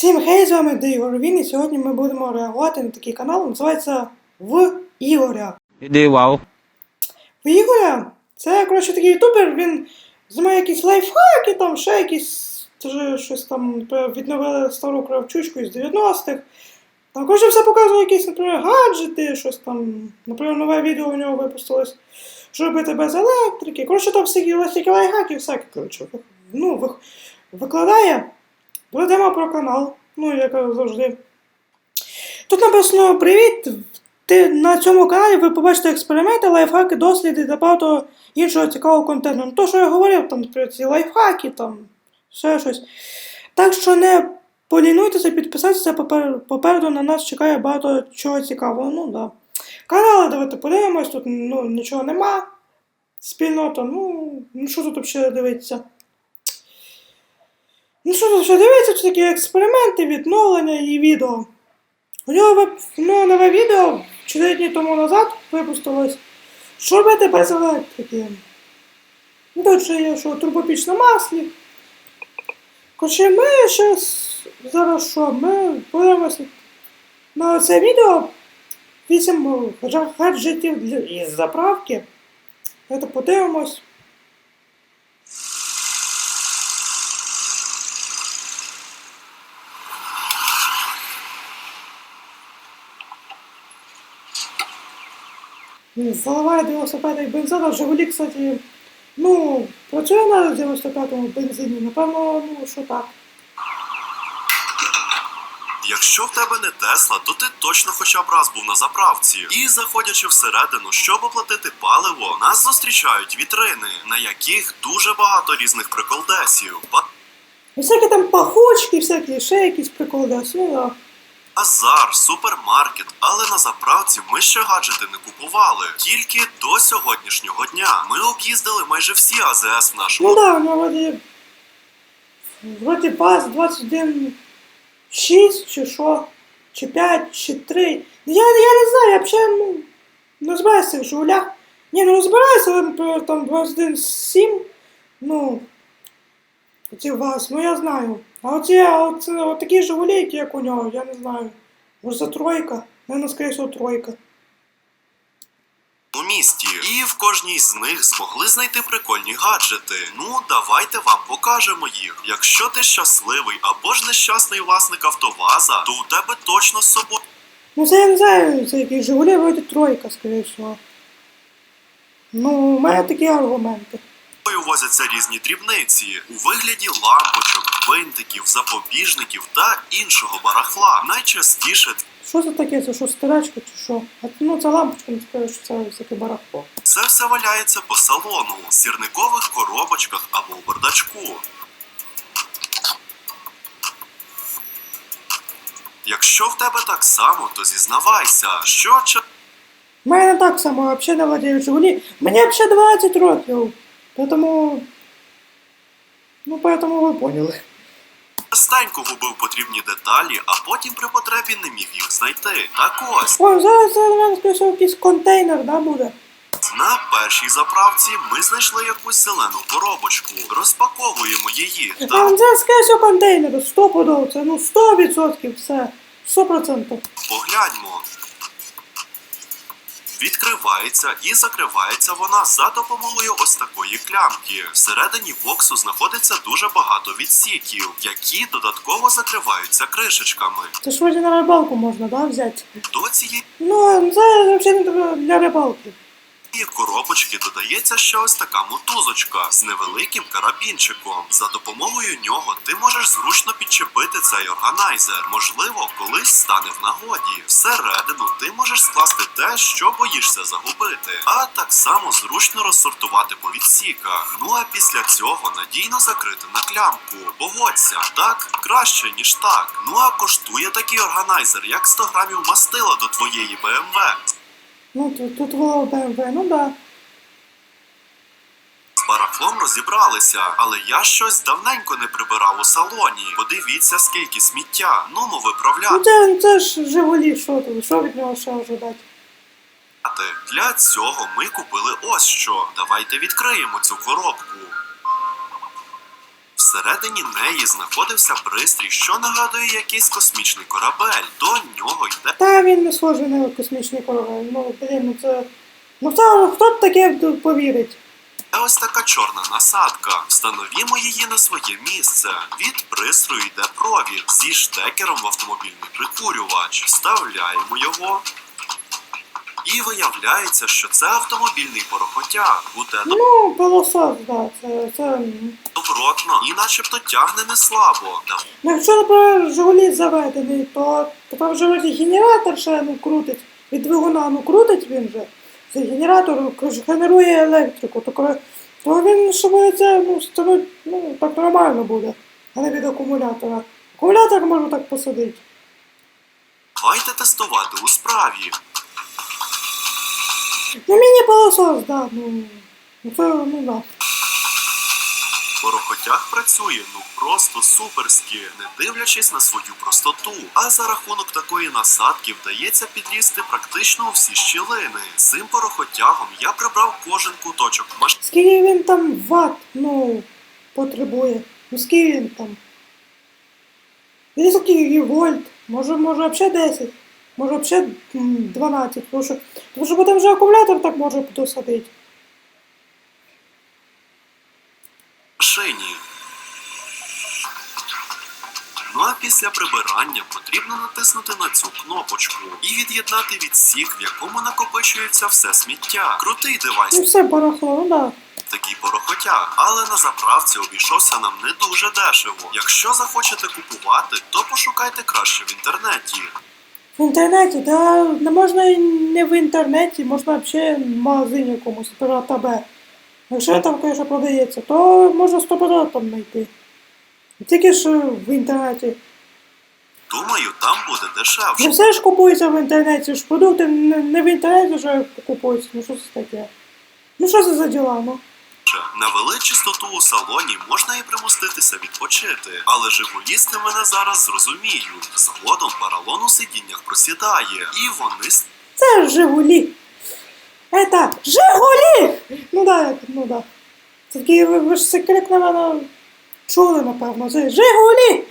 Всім хей, з вами Ігор Він, і сьогодні ми будемо реагувати на такий канал, називається В Ігоря. Іди вау. В Ігоря це, коротше, такий ютубер, він знімає якісь лайфхаки, там ще якісь щось там відновили стару кравчучку із 90-х. Там, коротше, все показує якісь, наприклад, гаджети, щось там. Наприклад, нове відео у нього випустилось, що робити без електрики. Коротше, там всякі, всякі лайфхаки, всяке, коротше, ну, викладає. Будемо про канал, ну, як завжди. Тут написано Привіт! Ти на цьому каналі ви побачите експерименти, лайфхаки, досліди та багато іншого цікавого контенту. Ну, то, що я говорив, там наприклад, ці лайфхаки, там ще щось. Так що не полінуйтеся, підписатися, попер- попереду на нас чекає багато чого цікавого. Ну, да. Канали давайте подивимось, тут ну, нічого нема. Спільнота, ну, ну що тут взагалі дивитися? Ну що тут ще дивиться, це такі експерименти, відновлення і відео. У нього вип... ну, нове відео 4 дні тому назад випустилось. Що робити без електрики? Ну, Тут ще є, що турбопіч на маслі. Коротше, ми щас зараз що? Ми подивимося на це відео 8 гаджетів для- із заправки. Давайте подивимось. Заливає 95-й бензин, а Жигулі, кстати, ну, працює на 95-му бензині, напевно, ну, що так. Якщо в тебе не Тесла, то ти точно хоча б раз був на заправці. І заходячи всередину, щоб оплатити паливо, нас зустрічають вітрини, на яких дуже багато різних приколдесів. Ба- всякі там пахучки, всякі, ще якісь приколи, да, все, да. Базар, супермаркет, але на заправці ми ще гаджети не купували. Тільки до сьогоднішнього дня ми об'їздили майже всі АЗС в нашому Ну да, ну, вроді, баз 21, 6, чи що, чи 5, чи 3. Я, я не знаю, я взагалі, ну, не розбираюся в жигулях. Ні, ну розбираюся, але, наприклад, там 21, 7, ну, оці вас, ну я знаю. А оці, а оці, от такі жигулі, які як у нього, я не знаю. Може це тройка? Наверное, скоріше всього, тройка. У місті, і в кожній з них змогли знайти прикольні гаджети. Ну, давайте вам покажемо їх. Якщо ти щасливий або ж нещасний власник автоваза, то у тебе точно з собою. Ну, це я не знаю, це якісь Жигулі, вроді тройка, скоріше всього. Ну, у мене такі аргументи. Возяться різні дрібниці у вигляді лампочок, гвинтиків, запобіжників та іншого барахла. Найчастіше Що це таке? Це що, стирачка чи що? А, ну, це лампочка, не скажу, що це всяке барахло. це все валяється по салону, сірникових коробочках або в бардачку. Якщо в тебе так само, то зізнавайся, що У мене так само, взагалі не владію. Мені взагалі 20 років. Тому... Ну, поэтому ви поняли. частенько губив потрібні деталі, а потім при потребі не міг їх знайти. Так ось О, зараз це, наверное, скоріше якийсь контейнер, да, буде? на першій заправці ми знайшли якусь зелену коробочку. Розпаковуємо її. А, Та це, скоріше всього, контейнер, 100 подов, це, ну, 100% все. 100%. погляньмо. Відкривається і закривається вона за допомогою ось такої клямки. Всередині боксу знаходиться дуже багато відсіків, які додатково закриваються кришечками. Це ж вроді на рибалку можна, да, взяти? До цієї Ну, це взагалі не для- для рибалки. коробочки додається ще ось така мотузочка з невеликим карабінчиком. За допомогою нього ти можеш зручно підчепити цей органайзер. Можливо, колись стане в нагоді. Всередину ти можеш скласти те, що боїшся загубити, а так само зручно розсортувати по відсіках. Ну а після цього надійно закрити на клямку. Погодься, так краще ніж так. Ну а коштує такий органайзер, як 100 грамів мастила до твоєї БМВ. Ну, тут, тут було БМВ, ну да. З барахлом розібралися, але я щось давненько не прибирав у салоні. Подивіться, скільки сміття. Ну ну Ну виправляти. це, це ж Жигулі, що тут, що від нього ще ожидати? Для цього ми купили ось що. Давайте відкриємо цю коробку. Всередині неї знаходився пристрій, що нагадує якийсь космічний корабель. До нього йде Та він не схожий на космічний корабель. Ну, блін, ну це. Ну хто, хто б таке повірить? ось така чорна насадка. Встановімо її на своє місце. Від пристрою йде провід зі штекером в автомобільний прикурювач. Вставляємо його. І виявляється, що це автомобільний порохотяг. Буде Ну, пилосос, да, це. це... добротно і начебто тягне не слабо. Ну, якщо, наприклад, Жигулі заведений, то тепер вже вроді генератор ще ну, крутить. Від двигуна ну крутить він же. Цей генератор генерує електрику, то, коли, то він що буде це, ну, стануть, ну, так нормально буде, а не від акумулятора. Акумулятор можу так посадити. давайте тестувати у справі. Ну, міні-пилосос, да, ну. Це, ну, да. Порохотяг працює ну просто суперськи, не дивлячись на свою простоту. А за рахунок такої насадки вдається підлізти практично у всі щілини. Цим порохотягом я прибрав кожен куточок машини. Скільки він там ватт, ну, потребує? Ну, скільки він там? Или скільки вольт? Може, може, взагалі 10? Може, взагалі 12? Тому що, тому що потім вже акумулятор так може досадити. Ну а після прибирання потрібно натиснути на цю кнопочку і від'єднати відсік, в якому накопичується все сміття. Крутий Ну, девайс все барахло, ну да. такий порохотяг, але на заправці обійшовся нам не дуже дешево. Якщо захочете купувати, то пошукайте краще в інтернеті. В інтернеті, да, не можна і не в інтернеті, можна взагалі в магазині якомусь, наприклад, ТБ. Якщо там, звісно, продається, то можна 100% там знайти. Тільки ж в інтернеті. Думаю, там буде дешевше. Не все ж купується в інтернеті, ж продукти не в інтернеті вже купуються. Ну що це таке? Ну що це за діла, ну? Навели чистоту у салоні, можна і примуститися відпочити. Але жигулісти мене зараз зрозуміють. Згодом паралон у сидіннях просідає, і вони Це Жигулі. Это Жигулі! Ну да, ну да. Такі, ви, ви ж це крик, напевно, чули, напевно. Це Жигулі!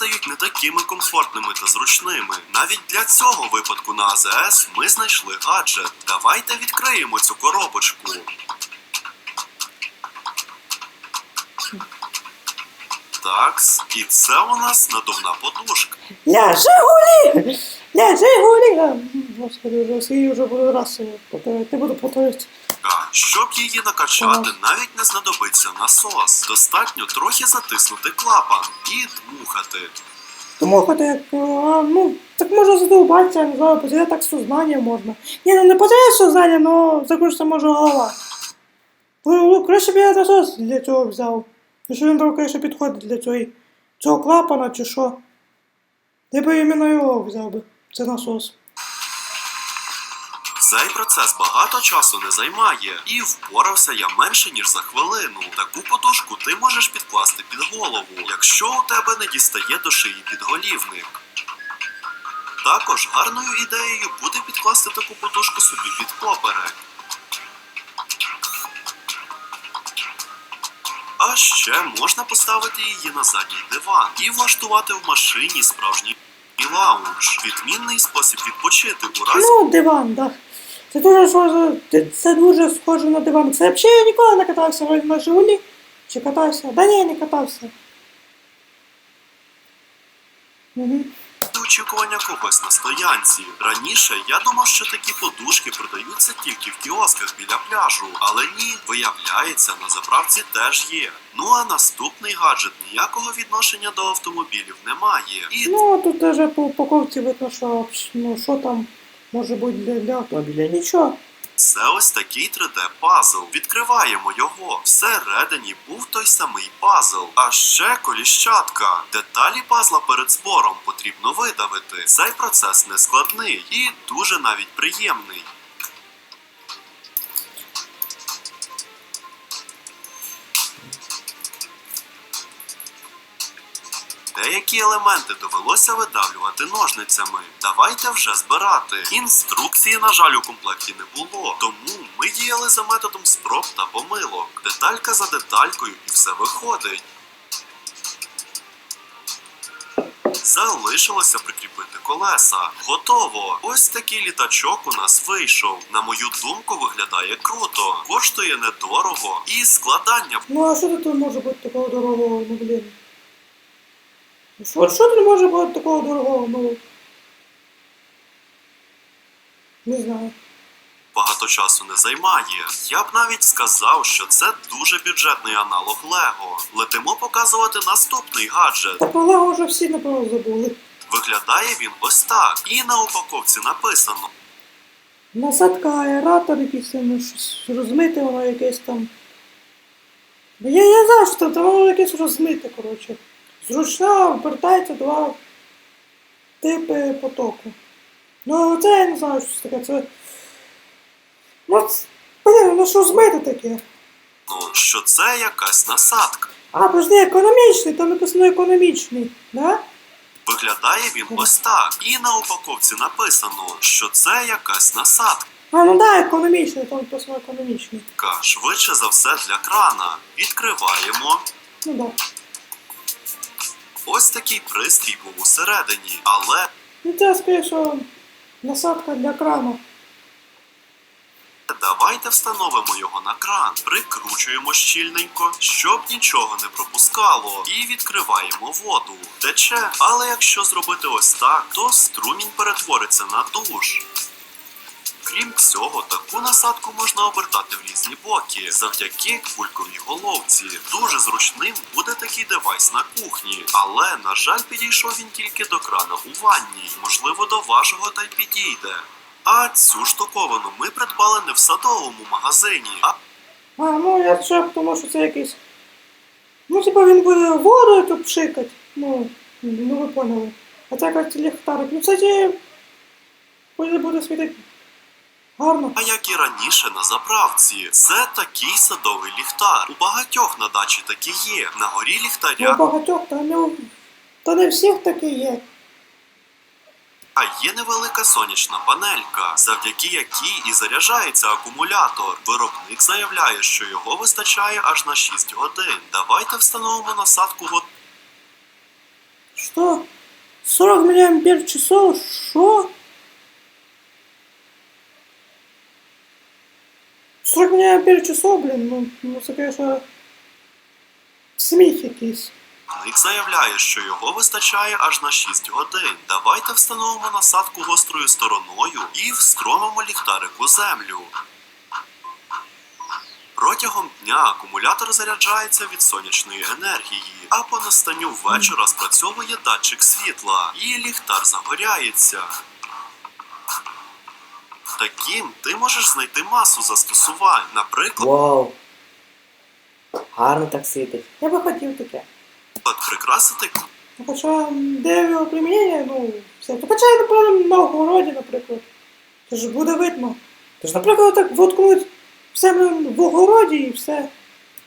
стають не такими комфортними та зручними. Навіть для цього випадку на АЗС ми знайшли гаджет. Давайте відкриємо цю коробочку. Такс, і це у нас надувна подушка. Ля Жигулі! Ля Жигулі! А, Господи, вже вже буду раз повторювати, не буду повторювати. Щоб її накачати, навіть не знадобиться насос. Достатньо трохи затиснути клапан і дмухати. Хоч як, а, ну, так можна задовбатися, я не знаю, потеряти так сознання можна. Ні, ну не потеряти сознання, але закружиться може голова. Ну, краще б я насос для цього взяв. Він там, звісно, підходить для цього, цього клапана чи що. Я би іменно його взяв би. Це насос. Цей процес багато часу не займає, і впорався я менше ніж за хвилину. Таку подушку ти можеш підкласти під голову, якщо у тебе не дістає до шиї підголівник. Також гарною ідеєю буде підкласти таку подушку собі під поперек. А ще можна поставити її на задній диван і влаштувати в машині справжній лаунж. Відмінний спосіб відпочити у разі. Ну, диван, так. Це дуже схоже, це дуже схоже на диван. Це взагалі я ніколи не катався на Жигулі. Чи катався? Да ні, не катався. Угу. Очікування когось на стоянці. Раніше я думав, що такі подушки продаються тільки в кіосках біля пляжу, але ні, виявляється, на заправці теж є. Ну а наступний гаджет ніякого відношення до автомобілів не має. І Ну, тут даже по упаковці видно, що, ну, що там може бути для автомобіля. Нічого. Це ось такий 3D-пазл. Відкриваємо його. Всередині був той самий пазл. А ще коліщатка. Деталі пазла перед збором потрібно видавити. Цей процес не складний і дуже навіть приємний. Деякі елементи довелося видавлювати ножницями. Давайте вже збирати. Інструкції, на жаль, у комплекті не було. Тому ми діяли за методом спроб та помилок. Деталька за деталькою і все виходить. Залишилося прикріпити колеса. Готово. Ось такий літачок у нас вийшов. На мою думку, виглядає круто, коштує недорого і складання Ну а що тут може бути такого дорогого, ну блін? Що, що тут може бути такого дорогого, ну? Не знаю. багато часу не займає. Я б навіть сказав, що це дуже бюджетний аналог Лего. Летимо показувати наступний гаджет. Та про Лего вже всі напевно забули. Виглядає він ось так, і на упаковці написано. Насадка аератор якийсь ну, щось розмите, воно якесь там. Я, я знаю, що там, там воно якесь розмите, коротше. Зручна обертається два типи потоку. Ну це я не знаю, що це таке. Це. Ну, це- ну що змите таке? Ну, що це якась насадка. А, подожди, економічний, там написано економічний, да? Виглядає він ось так, і на упаковці написано, що це якась насадка. А, ну да, економічний, там написано економічний. Швидше за все для крана. Відкриваємо. Ну да. Ось такий пристрій був усередині, але Ну це скоріше, насадка для крану. Давайте встановимо його на кран, прикручуємо щільненько, щоб нічого не пропускало, і відкриваємо воду. Тече, але якщо зробити ось так, то струмінь перетвориться на душ. Крім цього, таку насадку можна обертати в різні боки завдяки кульковій головці. Дуже зручним буде такий девайс на кухні, але на жаль, підійшов він тільки до крана у ванні. Можливо, до вашого та й підійде. А цю штуковину ми придбали не в садовому магазині, а А, ну я ще тому що це якийсь. Ну, типа він буде водою тут пшикати. Ну, ну ви поняли. А це якось ліхтарик. Ну, кстати, буде світити гарно. А як і раніше на заправці, це такий садовий ліхтар. У багатьох на дачі такі є. На горі Ну, ліхтаря багатьох, та не, у- та не всіх таке є. А є невелика сонячна панелька, завдяки якій і заряджається акумулятор. Виробник заявляє, що його вистачає аж на 6 годин. Давайте встановимо насадку го- Що? 40 мАч? Що? 40 мАч часов, блін, ну, ну це, конечно, сміх якийсь. Виробник заявляє, що його вистачає аж на 6 годин. Давайте встановимо насадку гострою стороною і встромимо ліхтарик у землю. Протягом дня акумулятор заряджається від сонячної енергії, а по настанню вечора спрацьовує датчик світла, і ліхтар загоряється. Таким ти можеш знайти масу застосувань, наприклад, Вау! Гарно так світить. Я би хотів таке. прикрасити Ну, Хоча де його примінення, ну, все. Ну, хоча, напевно, на огороді, наприклад. Це ж буде видно. Тож, наприклад, так воткнуть все в огороді і все.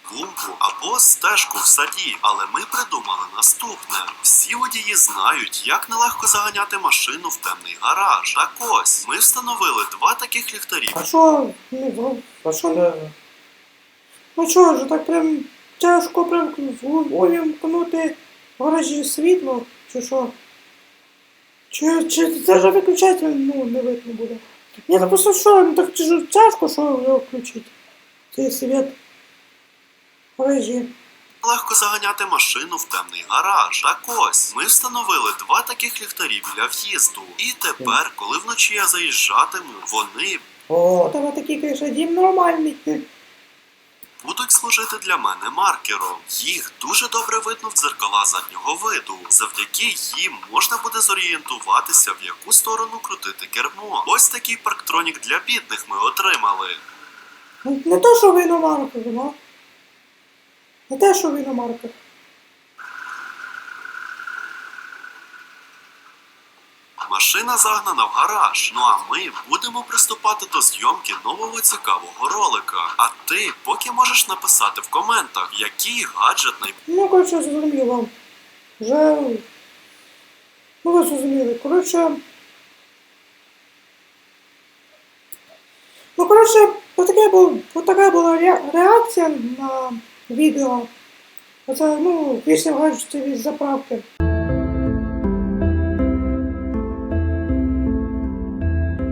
Клумбу або стежку в саді. Але ми придумали наступне: всі водії знають, як нелегко заганяти машину в темний гараж. Так ось ми встановили два таких ліхтарі. А що, ну, а що, не? ну чого ж, так прям тяжко прям увімкнути в гаражі світло, чи що? Чи, чи це вже виключати, ну, не видно буде. Ні, ну просто що, ну так тяжко, що його включити? Цей світ в. Легко заганяти машину в темний гараж. Так ось ми встановили два таких ліхтарі біля в'їзду. І тепер, коли вночі я заїжджатиму, вони О, тебе такий, конечно, дім нормальний. будуть служити для мене маркером. Їх дуже добре видно в дзеркала заднього виду. Завдяки їм можна буде зорієнтуватися, в яку сторону крутити кермо. Ось такий парктронік для бідних ми отримали. Ну, Не то, що в іномарках, да? Не те, що в іномарках. Машина загнана в гараж. Ну а ми будемо приступати до зйомки нового цікавого ролика. А ти поки можеш написати в коментах, який гаджет най... Ну, коротше, зрозумів вам. Вже. Ну, ви зрозуміли. Коротше. Ну, коротше, отака була ре- реакція на відео. Оце, ну, після гаджети від заправки.